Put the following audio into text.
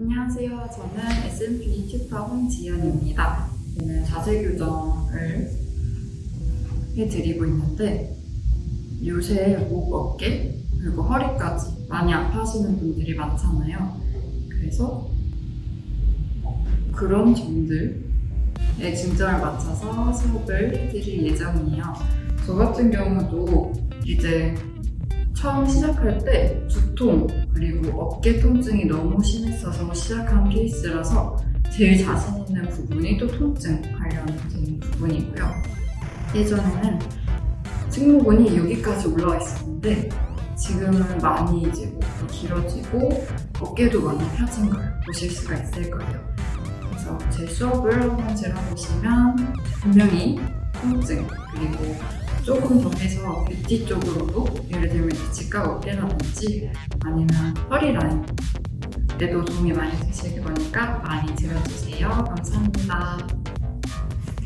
안녕하세요. 저는 S&P 튜터 홍지연입니다. 오늘 자세 교정을 해드리고 있는데 요새 목, 어깨, 그리고 허리까지 많이 아파하시는 분들이 많잖아요. 그래서 그런 점들의 증상을 맞춰서 수업을 해드릴 예정이에요. 저 같은 경우도 이제 처음 시작할 때 두 통 그리고 어깨 통증이 너무 심했어서 시작한 케이스라서 제일 자신 있는 부분이 또 통증 관련된 부분이고요. 예전에는 승모근이 여기까지 올라와 있었는데 지금은 많이 이제 길어지고 어깨도 많이 펴진 걸 보실 수가 있을 거예요. 그래서 제 수업을 한번 들어보시면 분명히 통증 그리고 조금 더 해서 뷰티 쪽으로도 예를 들면 직각 어깨라든지 아니면 허리 라인 때도 도움이 많이 되실 거니까 많이 들어주세요. 감사합니다.